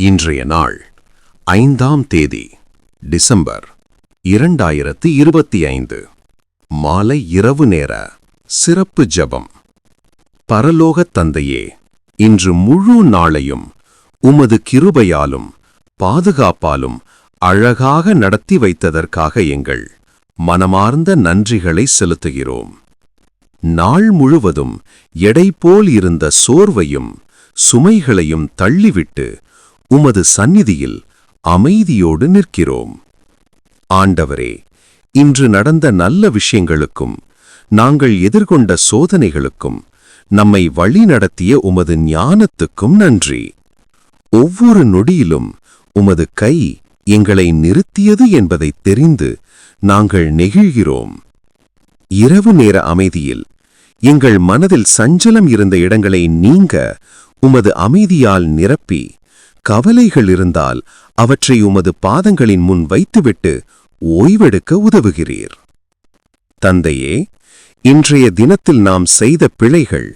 இன்றைய நாள் ஐந்தாம் தேதி டிசம்பர் இரண்டாயிரத்து இருபத்தி ஐந்து. மாலை இரவு நேர சிறப்பு ஜெபம். பரலோகத் தந்தையே இன்று முழு நாளையும் உமது கிருபையாலும் பாதுகாப்பாலும் அழகாக நடத்தி வைத்ததற்காக எங்கள் மனமார்ந்த நன்றிகளை செலுத்துகிறோம். நாள் முழுவதும் எடை போல் இருந்த சோர்வையும் சுமைகளையும் தள்ளிவிட்டு உமது சந்நிதியில் அமைதியோடு நிற்கிறோம். ஆண்டவரே இன்று நடந்த நல்ல விஷயங்களுக்கும் நாங்கள் எதிர்கொண்ட சோதனைகளுக்கும் நம்மை வழிநடத்திய உமது ஞானத்துக்கும் நன்றி. ஒவ்வொரு நொடியிலும் உமது கை எங்களை நிறுத்தியது என்பதை தெரிந்து நாங்கள் நெகிழ்கிறோம். இரவு நேர அமைதியில் எங்கள் மனதில் சஞ்சலம் இருந்த இடங்களை நீங்க உமது அமைதியால் நிரப்பி கவலைகள் இருந்தால் அவற்றை உமது பாதங்களின் முன் வைத்துவிட்டு ஓய்வெடுக்க உதவுகிறீர். தந்தையே இன்றைய தினத்தில் நாம் செய்த பிழைகள்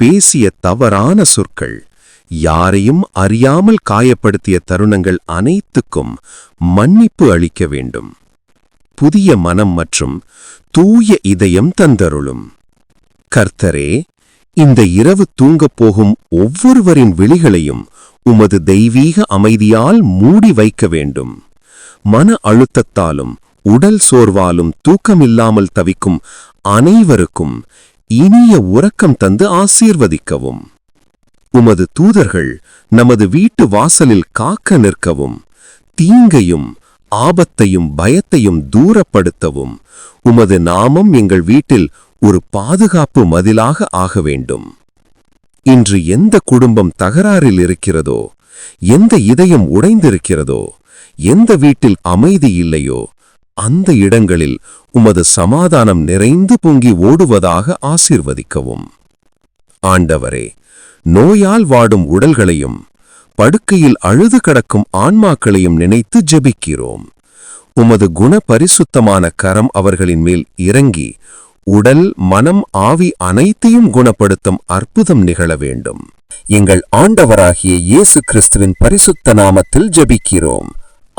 பேசிய தவறான சொற்கள் யாரையும் அறியாமல் காயப்படுத்திய தருணங்கள் அனைத்துக்கும் மன்னிப்பு அளிக்க வேண்டும். புதிய மனம் மற்றும் தூய இதயம் தந்தருளும். கர்த்தரே இந்த இரவு தூங்கப் போகும் ஒவ்வொருவரின் விழிகளையும் உமது தெய்வீக அமைதியால் மூடி வைக்க வேண்டும். மன அழுத்தத்தாலும் உடல் சோர்வாலும் தூக்கமில்லாமல் தவிக்கும் அனைவருக்கும் இனிய உறக்கம் தந்து ஆசீர்வதிக்கவும். உமது தூதர்கள் நமது வீட்டு வாசலில் காக்க நிற்கவும் தீங்கையும் ஆபத்தையும் பயத்தையும் தூரப்படுத்தவும் உமது நாமம் எங்கள் வீட்டில் ஒரு பாதுகாப்பு மதிலாக ஆக வேண்டும். இன்று எந்த குடும்பம் தகராறில் இருக்கிறதோ எந்த இதயம் உடைந்திருக்கிறதோ எந்த வீட்டில் அமைதி இல்லையோ அந்த இடங்களில் உமது சமாதானம் நிறைந்து பொங்கி ஓடுவதாக ஆசிர்வதிக்கவும். ஆண்டவரே நோயால் வாடும் உடல்களையும் படுக்கையில் அழுது கடக்கும் ஆன்மாக்களையும் நினைத்து ஜெபிக்கிறோம். உமது குண பரிசுத்தமான கரம் அவர்களின் மேல் இறங்கி உடல் மனம் ஆவி அனைத்தையும் குணப்படுத்தும் அற்புதம் நிகழ வேண்டும். எங்கள் ஆண்டவராகிய இயேசு கிறிஸ்துவின் பரிசுத்த நாமத்தில் ஜபிக்கிறோம்.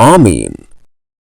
ஆமீன்.